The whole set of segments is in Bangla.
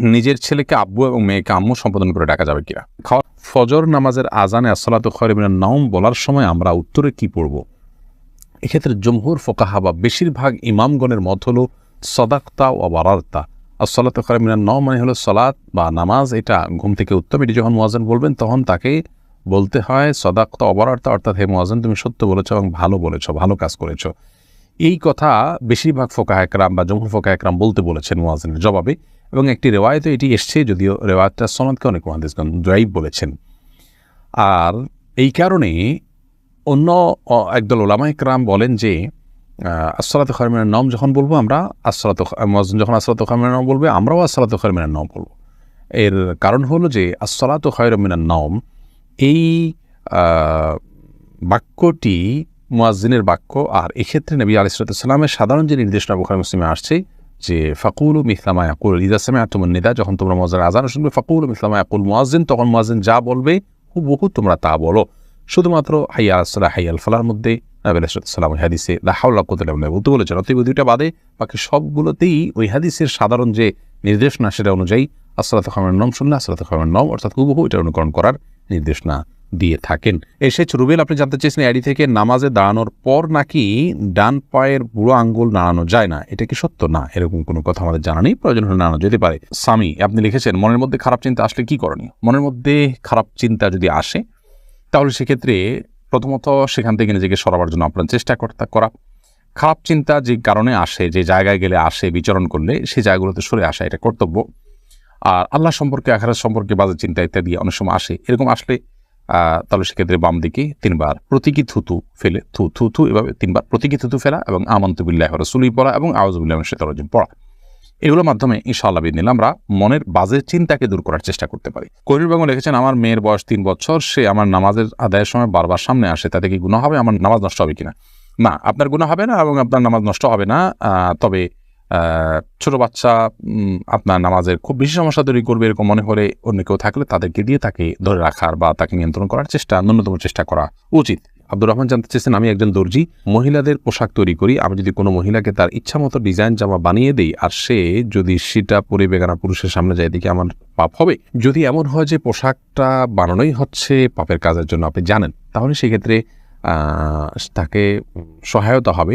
নিজের ছেলেকে আব্বু এবং মেয়েকে আম্মু সম্বোধন করে ডাকা যাবে কিনা? খাওয়া ফজর নামাজের আজানে আসসালাত খরিমিনের নাম বলার সময় আমরা উত্তরে কি পড়ব? এক্ষেত্রে জমহুর ফোকাহা বা বেশিরভাগ ইমামগণের মত হলো সদাক্তা ও বারার্তা আসসালাত খরিমিনের নাম মানে হলো সলাৎ বা নামাজ, এটা ঘুম থেকে উত্তম এটি যখন মোয়াজেন বলবেন, তখন তাকে বলতে হয় সদাক্তা অবরার্তা অর্থাৎ হে মোয়াজেন তুমি সত্য বলেছ এবং ভালো বলেছ, ভালো কাজ করেছ। এই কথা বেশিরভাগ ফোকাহ একরাম বা জমহুর ফোকাহ একরাম বলতে বলেছেন মোয়াজেনের জবাবে। এবং একটি রেওয়ায়তে এটি এসছে, যদিও রেওয়ায়তটা সনদকে অনেক মহাদিসগণ জয়ীব বলেছেন। আর এই কারণে অন্য একদল ওলামা একরাম বলেন যে আসসালাত খরমিনের নাম যখন বলব আমরা মহাজন যখন আসসালাত খরমিনের নাম বলবে, আমরাও আসসালাত খরমিনের নাম বলব। এর কারণ হলো যে, আসসালাত খয়রমিনের নাম এই বাক্যটি মুয়াজ্জিনের বাক্য, আর এক্ষেত্রে নবী আলিসালামের সাধারণ যে নির্দেশনা বুখারি মুসলিমে আসছে যে ফাকুল মিসলামা ইয়াকুল ইদাসমে আতমন নিদা যখন তোমরা মজার আজান শুনবে ফাকুল মিসলামা ইয়াকুল মুয়াজ্জিন তখন মুয়াজ্জিন যা বলবে হুবহু তোমরা তা বলো শুধুমাত্র হাইয়া আসলা হাইয়াল ফালার মধ্যে নবী আলিসালাম হাদিসে লাহাউল্লাহ কোতালাম বলতে বলেছেন অতএব দুইটা বাদে বাকি সবগুলোতেই ওই হাদিসের সাধারণ যে নির্দেশনা সেটা অনুযায়ী আসসালাত খামের নাম শুনলে আসসালাত খামের নাম অর্থাৎ হুবহু এটা অনুকরণ করার নির্দেশনা দিয়ে থাকেন। এসেছে রুবেল, আপনি জানতে চেয়েছেন অ্যাডি থেকে নামাজে দাঁড়ানোর পর নাকি ডান পায়ের বুড়ো আঙ্গুল নাড়ানো যায় না? এটা কি সত্য? না, এরকম কোনো কথা আমাদের জানা নেই। প্রয়োজন হলে নাড়ানো যেতে পারে। স্বামী, আপনি লিখেছেন, মনের মধ্যে খারাপ চিন্তা আসলে কি করণীয়? মনের মধ্যে খারাপ চিন্তা যদি আসে, তাহলে সেক্ষেত্রে প্রথমত সেখান থেকে নিজেকে সরাবার জন্য আপনার চেষ্টা করতে, করা। খারাপ চিন্তা যে কারণে আসে, যে জায়গায় গেলে আসে, বিচরণ করলে সেই জায়গাগুলোতে সরে আসা এটা কর্তব্য। আর আল্লাহ সম্পর্কে, আখারাত সম্পর্কে বাজে চিন্তা ইত্যাদি অনেক সময় আসে। এরকম আসলে তাহলে সেক্ষেত্রে বাম দিকে তিনবার প্রতীকী থুতু ফেলে, থু থু থু এভাবে তিনবার প্রতীকী থুতু ফেলা এবং আমন্তবিল্লাহ রসুলি পড়া এবং আওয়াজবুল্লাহ শেতরজিম পড়া। এগুলোর মাধ্যমে ইনশাআল্লাহ বিদিন আমরা মনের বাজে চিন্তাকে দূর করার চেষ্টা করতে পারি। করির বেগম লিখেছেন, আমার মেয়ের বয়স তিন বছর, সে আমার নামাজের আদায়ের সময় বারবার সামনে আসে, তাতে কি গুণ হবে? আমার নামাজ নষ্ট হবে কিনা? না, আপনার গুণ হবে না এবং আপনার নামাজ নষ্ট হবে না তবে ছোট বাচ্চা আপনার নামাজের খুব বেশি সমস্যা তৈরি করবে এরকম মনে হলে অন্য কেউ থাকলে তাদেরকে দিয়ে তাকে ধরে রাখার বা তাকে নিয়ন্ত্রণ করার চেষ্টা, ন্যূনতম চেষ্টা করা উচিত। আব্দুর রহমান জানতে চেয়েছেন, আমি একজন দর্জি, মহিলাদের পোশাক তৈরি করি, আমি যদি কোনো মহিলাকে তার ইচ্ছা মতো ডিজাইন জামা বানিয়ে দিই আর সে যদি সেটা পরে বেগানা পুরুষের সামনে যায় দিকে আমার পাপ হবে। যদি এমন হয় যে পোশাকটা বানানোই হচ্ছে পাপের কাজের জন্য, আপনি জানেন, তাহলে সেক্ষেত্রে তাকে সহায়তা হবে।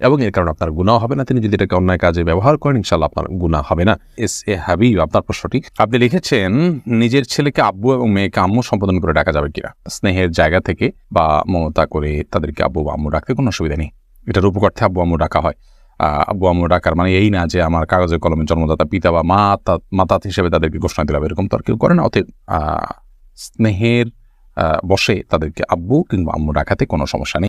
এবং এর কারণে আপনার গুণাও হবে না। তিনি যদি এটাকে অন্যায় কাজে ব্যবহার করেন ইনশাল্লাহ আপনার গুণা হবে না। এস এ হাবিব, আপনার প্রশ্নটি? আপনি লিখেছেন, নিজের ছেলেকে আব্বু এবং মেয়েকে আম্মু সম্বোধন করে ডাকা যাবে কিনা? স্নেহের জায়গা থেকে বা মমতা করে তাদেরকে আব্বু বা আম্মু ডাকতে কোনো অসুবিধা নেই। এটার উপকার্থে আব্বু আম্মু ডাকা হয়। আব্বু আম্মু ডাকার মানে এই না যে আমার কাগজে কলমে জন্মদাতা পিতা বা মা তা- মাতাত হিসেবে তাদেরকে ঘোষণা দিলাম, এরকম তো আর কেউ করে না। অতএব স্নেহের বসে তাদেরকে আব্বু কিংবা আম্মু ডাকাতে কোনো সমস্যা নেই।